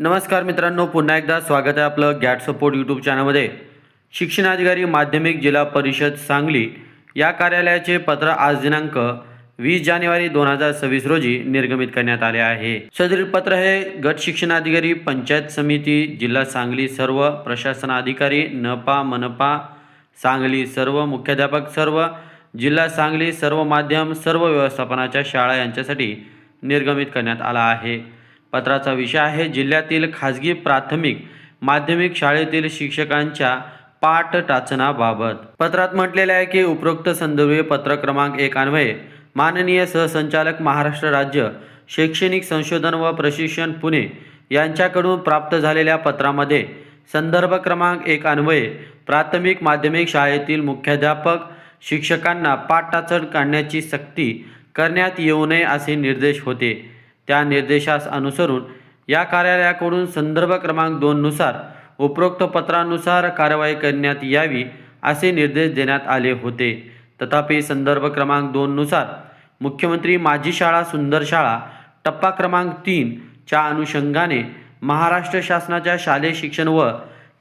नमस्कार मित्रांनो पुन्हा एकदा स्वागत आहे आपलं गॅट सपोर्ट यूट्यूब चॅनलमध्ये शिक्षणाधिकारी माध्यमिक जिल्हा परिषद सांगली या कार्यालयाचे पत्र आज दिनांक वीस जानेवारी दोन हजार सव्वीस रोजी निर्गमित करण्यात आले आहे. सदरील पत्र हे गट शिक्षणाधिकारी पंचायत समिती जिल्हा सांगली सर्व प्रशासन अधिकारी नपा मनपा सांगली सर्व मुख्याध्यापक सर्व जिल्हा सांगली सर्व माध्यम सर्व व्यवस्थापनाच्या शाळा यांच्यासाठी निर्गमित करण्यात आला आहे. पत्राचा विषय आहे. जिल्ह्यातील खाजगी प्राथमिक माध्यमिक शाळेतील शिक्षकांच्या पाठ टाचनाबाबत पत्रात म्हटलेले आहे की उपरोक्त संदर्भीय पत्र क्रमांक एक अन्वये माननीय सहसंचालक महाराष्ट्र राज्य शैक्षणिक संशोधन व प्रशिक्षण पुणे यांच्याकडून प्राप्त झालेल्या पत्रामध्ये संदर्भ क्रमांक एक अन्वये प्राथमिक माध्यमिक शाळेतील मुख्याध्यापक शिक्षकांना पाठटाचण काढण्याची सक्ती करण्यात येऊ नये असे निर्देश होते. त्या निर्देशास अनुसरून या कार्यालयाकडून संदर्भ क्रमांक दोननुसार उपरोक्त पत्रानुसार कारवाई करण्यात यावी असे निर्देश देण्यात आले होते. तथापि संदर्भ क्रमांक दोननुसार मुख्यमंत्री माझी शाळा सुंदर शाळा टप्पा क्रमांक तीनच्या अनुषंगाने महाराष्ट्र शासनाच्या शालेय शिक्षण व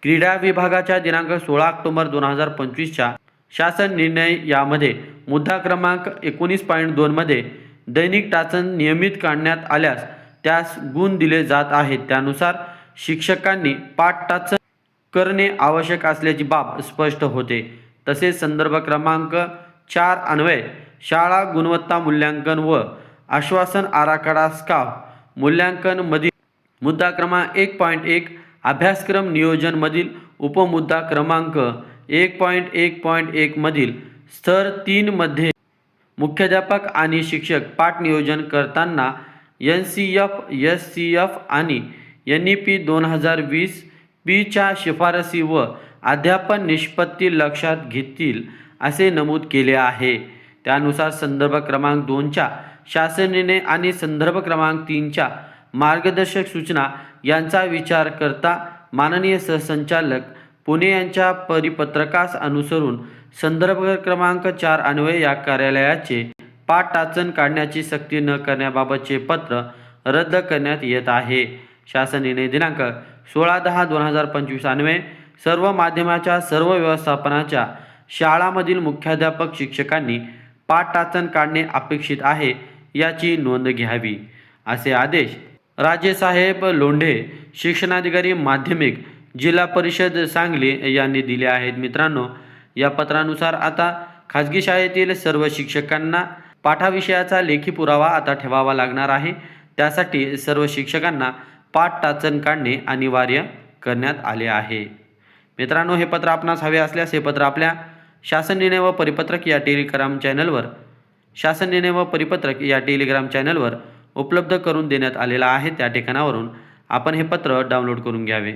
क्रीडा विभागाच्या दिनांक सोळा ऑक्टोबर दोन हजार पंचवीसच्या शासन निर्णय यामध्ये मुद्दा क्रमांक एकोणीस पॉईंट दोनमध्ये दैनिक टाचण नियमित काढण्यात आल्यास त्यास गुण दिले जात आहेत. त्यानुसार शिक्षकांनी पाठ टाचण करणे आवश्यक असल्याची बाब स्पष्ट होते. तसेच संदर्भ क्रमांक चार अन्वय शाळा गुणवत्ता मूल्यांकन व आश्वासन आराखडा स्काव मूल्यांकनमधील मुद्दा क्रमांक एक पॉईंट एक अभ्यासक्रम नियोजनमधील उपमुद्दा क्रमांक एक पॉईंट एक पॉईंट एकमधील स्तर तीनमध्ये मुख्याध्यापक आणि शिक्षक पाठ नियोजन करताना N C F S C F आणि एन ई पी दोन हजार वीस बीच्या शिफारसी व अध्यापन निष्पत्ती लक्षात घेतील असे नमूद केले आहे. त्यानुसार संदर्भ क्रमांक दोनच्या शासनेने आणि संदर्भ क्रमांक तीनच्या मार्गदर्शक सूचना यांचा विचार करता माननीय सहसंचालक पुणे यांच्या परिपत्रकास अनुसरून संदर्भ क्रमांक चार अन्वये या कार्यालयाचे पाठ टाचण काढण्याची सक्ती न करण्याबाबतचे पत्र रद्द करण्यात येत आहे. शासन निर्णय दिनांक सोळा दहा दोन हजार पंचवीस अन्वये सर्व माध्यमाच्या सर्व व्यवस्थापनाच्या शाळामधील मुख्याध्यापक शिक्षकांनी पाठ टाचण काढणे अपेक्षित आहे याची नोंद घ्यावी. असे आदेश राजेसाहेब लोंढे शिक्षणाधिकारी माध्यमिक जिल्हा परिषद सांगली यांनी दिले आहेत. मित्रांनो या पत्रानुसार आता खाजगी शाळेतील सर्व शिक्षकांना पाठाविषयाचा लेखी पुरावा आता ठेवावा लागणार आहे. त्यासाठी सर्व शिक्षकांना पाठ टाचण काढणे अनिवार्य करण्यात आले आहे. मित्रांनो हे पत्र आपणास हवे असल्यास हे पत्र आपल्या शासन निर्णय व परिपत्रक या टेलिग्राम चॅनलवर शासन निर्णय व परिपत्रक या टेलिग्राम चॅनलवर उपलब्ध करून देण्यात आलेला आहे. त्या ठिकाणावरून आपण हे पत्र डाउनलोड करून घ्यावे.